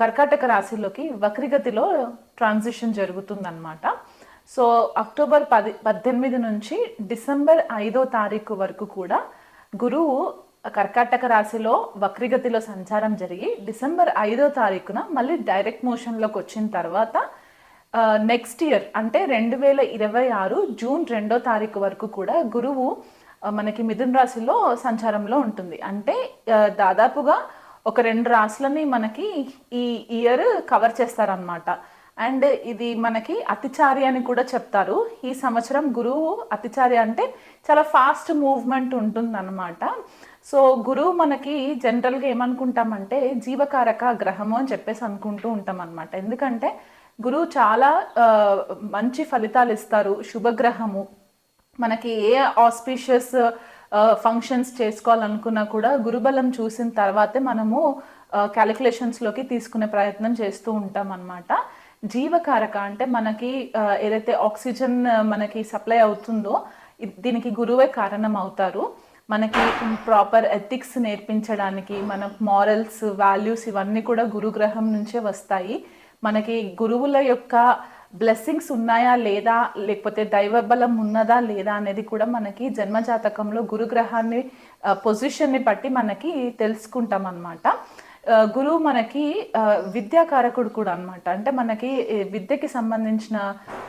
కర్కాటక రాశిలోకి వక్రిగతిలో ట్రాన్సిషన్ జరుగుతుందన్నమాట. సో అక్టోబర్ పది పద్దెనిమిది నుంచి డిసెంబర్ ఐదో తారీఖు వరకు కూడా గురువు కర్కాటక రాశిలో వక్రిగతిలో సంచారం జరిగి డిసెంబర్ ఐదో తారీఖున మళ్ళీ డైరెక్ట్ మోషన్లోకి వచ్చిన తర్వాత నెక్స్ట్ ఇయర్ అంటే రెండు వేల ఇరవై ఆరు జూన్ రెండో తారీఖు వరకు కూడా గురువు మనకి మిథున్ రాశిలో సంచారంలో ఉంటుంది. అంటే దాదాపుగా ఒక రెండు రాశులని మనకి ఈ ఇయర్ కవర్ చేస్తారనమాట అండ్ ఇది మనకి అతిచారి అని కూడా చెప్తారు. ఈ సంవత్సరం గురువు అతిచారి అంటే చాలా ఫాస్ట్ మూవ్మెంట్ ఉంటుందన్నమాట. సో గురువు మనకి జనరల్గా ఏమనుకుంటామంటే జీవకారక గ్రహము అని చెప్పేసి అనుకుంటూ ఉంటాం అనమాట ఎందుకంటే గురువు చాలా మంచి ఫలితాలు ఇస్తారు. శుభగ్రహము. మనకి ఏ ఆస్పీషియస్ ఫంక్షన్స్ చేసుకోవాలనుకున్నా కూడా గురుబలం చూసిన తర్వాతే మనము క్యాలిక్యులేషన్స్లోకి తీసుకునే ప్రయత్నం చేస్తూ ఉంటాం అన్నమాట జీవకారక అంటే మనకి ఏదైతే ఆక్సిజన్ మనకి సప్లై అవుతుందో దీనికి గురువే కారణం అవుతారు. మనకి ప్రాపర్ ఎథిక్స్ నేర్పించడానికి మన మారల్స్ వాల్యూస్ ఇవన్నీ కూడా గురుగ్రహం నుంచే వస్తాయి. మనకి గురువుల యొక్క బ్లెస్సింగ్స్ ఉన్నాయా లేదా లేకపోతే దైవ బలం ఉన్నదా లేదా అనేది కూడా మనకి జన్మజాతకంలో గురుగ్రహాన్ని పొజిషన్ని బట్టి మనకి తెలుసుకుంటాం అన్నమాట గురువు మనకి విద్యాకారకుడు కూడా అన్నమాట. అంటే మనకి విద్యకి సంబంధించిన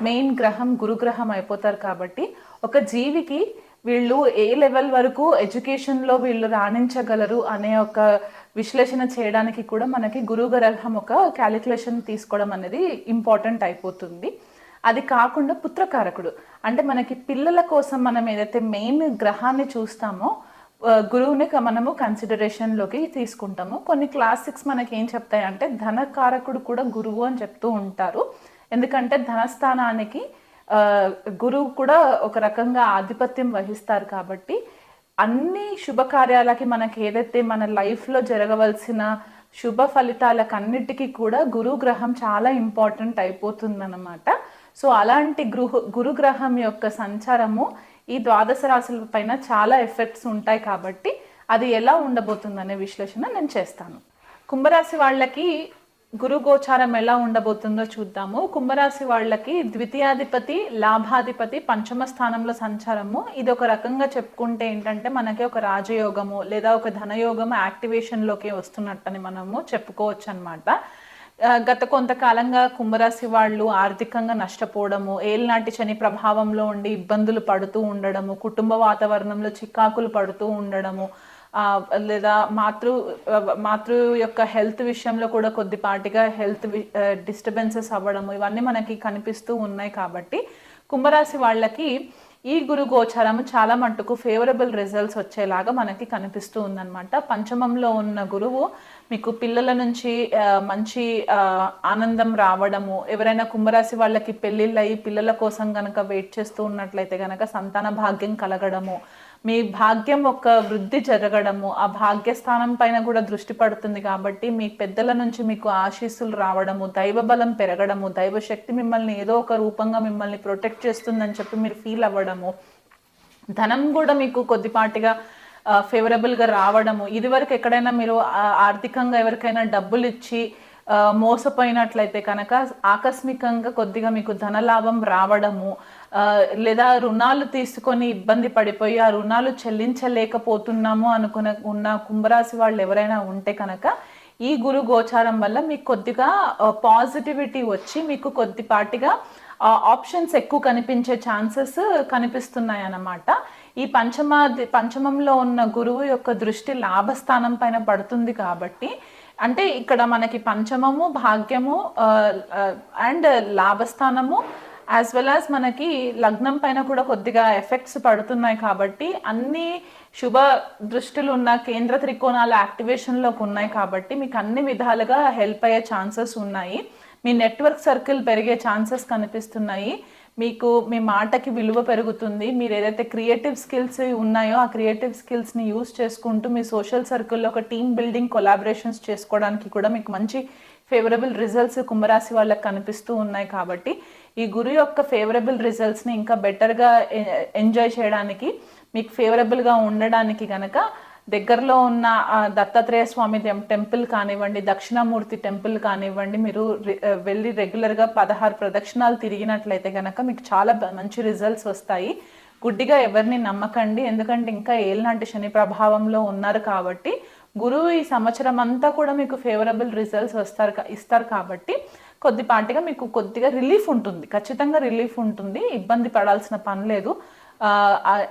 మెయిన్ గ్రహం గురుగ్రహం అయిపోతారు కాబట్టి ఒక జీవికి వీళ్ళు ఏ లెవెల్ వరకు ఎడ్యుకేషన్లో వీళ్ళు రాణించగలరు అనే ఒక విశ్లేషణ చేయడానికి కూడా మనకి గురువు గ్రహం ఒక క్యాలిక్యులేషన్ తీసుకోవడం అనేది ఇంపార్టెంట్ అయిపోతుంది. అది కాకుండా పుత్రకారకుడు. అంటే మనకి పిల్లల కోసం మనం ఏదైతే మెయిన్ గ్రహాన్ని చూస్తామో గురువుని క- మనము కన్సిడరేషన్లోకి తీసుకుంటాము. కొన్ని క్లాసిక్స్ మనకి ఏం చెప్తాయంటే ధనకారకుడు కూడా గురువు అని చెప్తూ ఉంటారు. ఎందుకంటే ధనస్థానానికి గురువు కూడా ఒక రకంగా ఆధిపత్యం వహిస్తారు కాబట్టి అన్ని శుభకార్యాలకి మనకి ఏదైతే మన లైఫ్లో జరగవలసిన శుభ ఫలితాలకన్నిటికీ కూడా గురు గ్రహం చాలా ఇంపార్టెంట్ అయిపోతుందన్నమాట. సో అలాంటి గృహ గురుగ్రహం యొక్క సంచారము ఈ ద్వాదశ రాశుల పైన చాలా ఎఫెక్ట్స్ ఉంటాయి కాబట్టి అది ఎలా ఉండబోతుందనే విశ్లేషణ నేను చేస్తాను. కుంభరాశి వాళ్ళకి గురు గోచారం ఎలా ఉండబోతుందో చూద్దాము. కుంభరాశి వాళ్ళకి ద్వితీయాధిపతి లాభాధిపతి పంచమ స్థానంలో సంచారము. ఇది ఒక రకంగా చెప్పుకుంటే ఏంటంటే మనకి ఒక రాజయోగము లేదా ఒక ధనయోగము యాక్టివేషన్లోకి వస్తున్నట్టని మనము చెప్పుకోవచ్చు అనమాట గత కొంతకాలంగా కుంభరాశి వాళ్ళు ఆర్థికంగా నష్టపోవడము ఏలినాటి శని ప్రభావంలో ఉండి ఇబ్బందులు పడుతూ ఉండడము కుటుంబ వాతావరణంలో చికాకులు పడుతూ ఉండడము లేదా మాతృ మాతృ యొక్క హెల్త్ విషయంలో కూడా కొద్దిపాటిగా హెల్త్ డిస్టర్బెన్సెస్ అవ్వడము ఇవన్నీ మనకి కనిపిస్తూ ఉన్నాయి కాబట్టి కుంభరాశి వాళ్ళకి ఈ గురు గోచారము చాలా మట్టుకు ఫేవరబుల్ రిజల్ట్స్ వచ్చేలాగా మనకి కనిపిస్తూ ఉందన్నమాట. పంచమంలో ఉన్న గురువు మీకు పిల్లల నుంచి మంచి ఆనందం రావడము ఎవరైనా కుంభరాశి వాళ్ళకి పెళ్ళిళ్ళు అయ్యి పిల్లల కోసం కనుక వెయిట్ చేస్తూ ఉన్నట్లయితే కనుక సంతాన భాగ్యం కలగడము మీ భాగ్యం ఒక వృద్ధి జరగడము ఆ భాగ్యస్థానం పైన కూడా దృష్టి పడుతుంది కాబట్టి మీ పెద్దల నుంచి మీకు ఆశీస్సులు రావడము దైవ బలం పెరగడము దైవశక్తి మిమ్మల్ని ఏదో ఒక రూపంగా మిమ్మల్ని ప్రొటెక్ట్ చేస్తుందని చెప్పి మీరు ఫీల్ అవ్వడము ధనం కూడా మీకు కొద్దిపాటిగా ఫేవరబుల్గా రావడము. ఇదివరకు ఎక్కడైనా మీరు ఆర్థికంగా ఎవరికైనా డబ్బులు ఇచ్చి మోసపోయినట్లయితే కనుక ఆకస్మికంగా కొద్దిగా మీకు ధనలాభం రావడము లేదా రుణాలు తీసుకొని ఇబ్బంది పడిపోయి ఆ రుణాలు చెల్లించలేకపోతున్నాము అనుకున్న ఉన్న కుంభరాశి వాళ్ళు ఎవరైనా ఉంటే కనుక ఈ గురు గోచారం వల్ల మీకు కొద్దిగా పాజిటివిటీ వచ్చి మీకు కొద్దిపాటిగా ఆప్షన్స్ ఎక్కువ కనిపించే ఛాన్సెస్ కనిపిస్తున్నాయి అన్నమాట ఈ పంచమ పంచమంలో ఉన్న గురువు యొక్క దృష్టి లాభస్థానం పైన పడుతుంది కాబట్టి అంటే ఇక్కడ మనకి పంచమము భాగ్యము అండ్ లాభస్థానము యాజ్ వెల్ యాజ్ మనకి లగ్నం పైన కూడా కొద్దిగా ఎఫెక్ట్స్ పడుతున్నాయి కాబట్టి అన్ని శుభ దృష్టిలు ఉన్న కేంద్ర త్రికోణాల యాక్టివేషన్లోకి ఉన్నాయి కాబట్టి మీకు అన్ని విధాలుగా హెల్ప్ అయ్యే ఛాన్సెస్ ఉన్నాయి. మీ నెట్వర్క్ సర్కిల్ పెరిగే ఛాన్సెస్ కనిపిస్తున్నాయి. మీకు మీ మాటకి విలువ పెరుగుతుంది. మీరు ఏదైతే క్రియేటివ్ స్కిల్స్ ఉన్నాయో ఆ క్రియేటివ్ స్కిల్స్ని యూస్ చేసుకుంటూ మీ సోషల్ సర్కిల్లో ఒక టీమ్ బిల్డింగ్ కొలాబరేషన్స్ చేసుకోవడానికి కూడా మీకు మంచి ఫేవరబుల్ రిజల్ట్స్ కుంభరాశి వాళ్ళకి కనిపిస్తూ ఉన్నాయి కాబట్టి ఈ గురు యొక్క ఫేవరబుల్ రిజల్ట్స్ని ఇంకా బెటర్గా ఎంజాయ్ చేయడానికి మీకు ఫేవరబుల్గా ఉండడానికి కనుక దగ్గరలో ఉన్న దత్తాత్రేయ స్వామి టెంపుల్ కానివ్వండి దక్షిణామూర్తి టెంపుల్ కానివ్వండి మీరు వెళ్ళి రెగ్యులర్గా పదహారు ప్రదక్షిణాలు తిరిగినట్లయితే కనుక మీకు చాలా మంచి రిజల్ట్స్ వస్తాయి. గుడ్డిగా ఎవరిని నమ్మకండి. ఎందుకంటే ఇంకా ఏళ్ళనాటి శని ప్రభావంలో ఉన్నారు కాబట్టి గురువు ఈ సంవత్సరం అంతా కూడా మీకు ఫేవరబుల్ రిజల్ట్స్ వస్తారు ఇస్తారు కాబట్టి కొద్దిపాటిగా మీకు కొద్దిగా రిలీఫ్ ఉంటుంది. ఖచ్చితంగా రిలీఫ్ ఉంటుంది. ఇబ్బంది పడాల్సిన పని లేదు.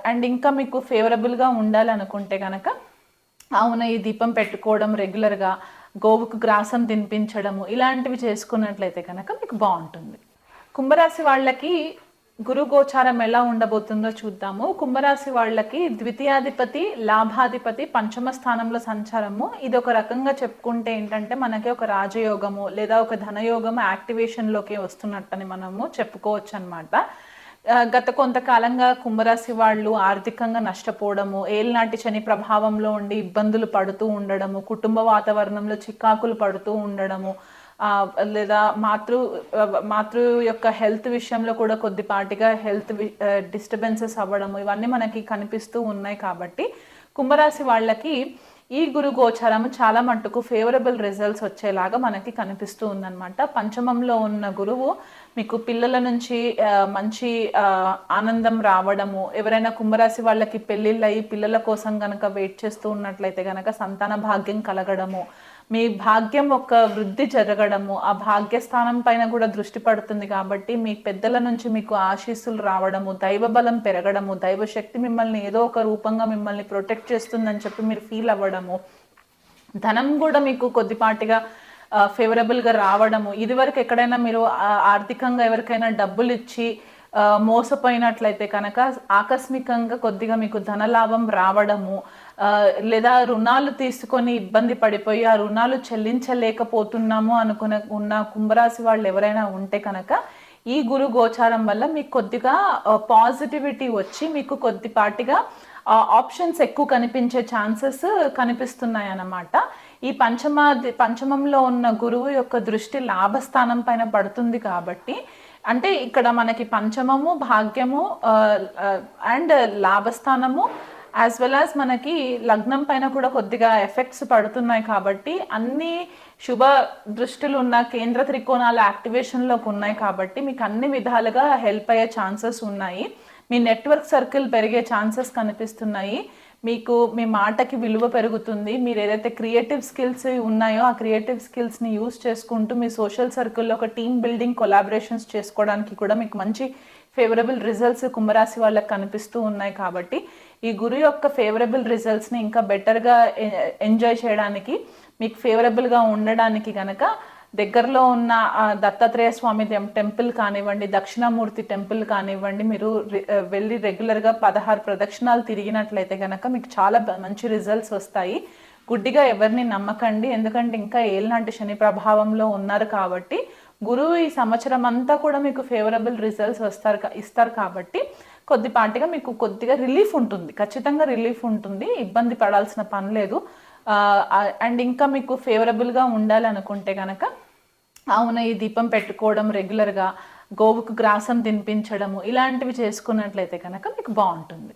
అండ్ ఇంకా మీకు ఫేవరబుల్గా ఉండాలి అనుకుంటే కనుక అవున ఈ దీపం పెట్టుకోవడం రెగ్యులర్గా గోవుకు గ్రాసం తినిపించడము ఇలాంటివి చేసుకున్నట్లయితే కనుక మీకు బాగుంటుంది. కుంభరాశి వాళ్ళకి గురు గోచారం ఎలా ఉండబోతుందో చూద్దాము. కుంభరాశి వాళ్ళకి ద్వితీయాధిపతి లాభాధిపతి పంచమ స్థానంలో సంచారము. ఇది ఒక రకంగా చెప్పుకుంటే ఏంటంటే మనకి ఒక రాజయోగము లేదా ఒక ధనయోగము యాక్టివేషన్లోకి వస్తున్నట్టని మనము చెప్పుకోవచ్చు అనమాట గత కొంతకాలంగా కుంభరాశి వాళ్ళు ఆర్థికంగా నష్టపోవడము ఏలినాటి శని ప్రభావంలో ఉండి ఇబ్బందులు పడుతూ ఉండడము కుటుంబ వాతావరణంలో చికాకులు పడుతూ ఉండడము లేదా మాతృ మాతృ యొక్క హెల్త్ విషయంలో కూడా కొద్దిపాటిగా హెల్త్ డిస్టర్బెన్సెస్ అవ్వడము ఇవన్నీ మనకి కనిపిస్తూ ఉన్నాయి కాబట్టి కుంభరాశి వాళ్ళకి ఈ గురు గోచారం చాలా మట్టుకు ఫేవరబుల్ రిజల్ట్స్ వచ్చేలాగా మనకి కనిపిస్తూ ఉందన్నమాట. పంచమంలో ఉన్న గురువు మీకు పిల్లల నుంచి మంచి ఆనందం రావడము ఎవరైనా కుంభరాశి వాళ్ళకి పెళ్ళిళ్ళు అయ్యి పిల్లల కోసం కనుక వెయిట్ చేస్తూ ఉన్నట్లయితే కనుక సంతాన భాగ్యం కలగడము మీ భాగ్యం ఒక వృద్ధి జరగడము ఆ భాగ్యస్థానం పైన కూడా దృష్టి పడుతుంది కాబట్టి మీ పెద్దల నుంచి మీకు ఆశీస్సులు రావడము దైవ బలం పెరగడము దైవశక్తి మిమ్మల్ని ఏదో ఒక రూపంగా మిమ్మల్ని ప్రొటెక్ట్ చేస్తుందని చెప్పి మీరు ఫీల్ అవ్వడము ధనం కూడా మీకు కొద్దిపాటిగా ఫేవరబుల్గా రావడము. ఇదివరకు ఎక్కడైనా మీరు ఆర్థికంగా ఎవరికైనా డబ్బులు ఇచ్చి మోసపోయినట్లయితే కనుక ఆకస్మికంగా కొద్దిగా మీకు ధనలాభం రావడము లేదా రుణాలు తీసుకొని ఇబ్బంది పడిపోయి ఆ రుణాలు చెల్లించలేకపోతున్నాము అనుకున్న ఉన్న కుంభరాశి వాళ్ళు ఎవరైనా ఉంటే కనుక ఈ గురు గోచారం వల్ల మీకు కొద్దిగా పాజిటివిటీ వచ్చి మీకు కొద్దిపాటిగా ఆప్షన్స్ ఎక్కువ కనిపించే ఛాన్సెస్ కనిపిస్తున్నాయి అన్నమాట ఈ పంచమ పంచమంలో ఉన్న గురువు యొక్క దృష్టి లాభస్థానం పైన పడుతుంది కాబట్టి అంటే ఇక్కడ మనకి పంచమము భాగ్యము అండ్ లాభస్థానము యాజ్ వెల్ యాజ్ మనకి లగ్నం పైన కూడా కొద్దిగా ఎఫెక్ట్స్ పడుతున్నాయి కాబట్టి అన్ని శుభ దృష్టిలు ఉన్న కేంద్ర త్రికోణాల యాక్టివేషన్లోకి ఉన్నాయి కాబట్టి మీకు అన్ని విధాలుగా హెల్ప్ అయ్యే ఛాన్సెస్ ఉన్నాయి. మీ నెట్వర్క్ సర్కిల్ పెరిగే ఛాన్సెస్ కనిపిస్తున్నాయి. మీకు మీ మాటకి విలువ పెరుగుతుంది. మీరు ఏదైతే క్రియేటివ్ స్కిల్స్ ఉన్నాయో ఆ క్రియేటివ్ స్కిల్స్ని యూస్ చేసుకుంటూ మీ సోషల్ సర్కిల్లో ఒక టీమ్ బిల్డింగ్ కొలాబరేషన్స్ చేసుకోవడానికి కూడా మీకు మంచి ఫేవరబుల్ రిజల్ట్స్ కుంభరాశి వాళ్ళకి కనిపిస్తూ ఉన్నాయి కాబట్టి ఈ గురు యొక్క ఫేవరబుల్ రిజల్ట్స్ని ఇంకా బెటర్గా ఎంజాయ్ చేయడానికి మీకు ఫేవరబుల్గా ఉండడానికి కనుక దగ్గరలో ఉన్న దత్తాత్రేయ స్వామి టెంపుల్ కానివ్వండి దక్షిణామూర్తి టెంపుల్ కానివ్వండి మీరు వెళ్ళి రెగ్యులర్గా పదహారు ప్రదక్షిణాలు తిరిగినట్లయితే కనుక మీకు చాలా మంచి రిజల్ట్స్ వస్తాయి. గుడ్డిగా ఎవరిని నమ్మకండి. ఎందుకంటే ఇంకా ఏళ్ళనాటి శని ప్రభావంలో ఉన్నారు కాబట్టి గురువు ఈ సంవత్సరం అంతా కూడా మీకు ఫేవరబుల్ రిజల్ట్స్ వస్తారు ఇస్తారు కాబట్టి కొద్దిపాటిగా మీకు కొద్దిగా రిలీఫ్ ఉంటుంది. ఖచ్చితంగా రిలీఫ్ ఉంటుంది. ఇబ్బంది పడాల్సిన పని లేదు. అండ్ ఇంకా మీకు ఫేవరబుల్గా ఉండాలి అనుకుంటే కనుక అవున ఈ దీపం పెట్టుకోవడం రెగ్యులర్గా గోవుకు గ్రాసం తినిపించడము ఇలాంటివి చేసుకున్నట్లయితే కనుక మీకు బాగుంటుంది.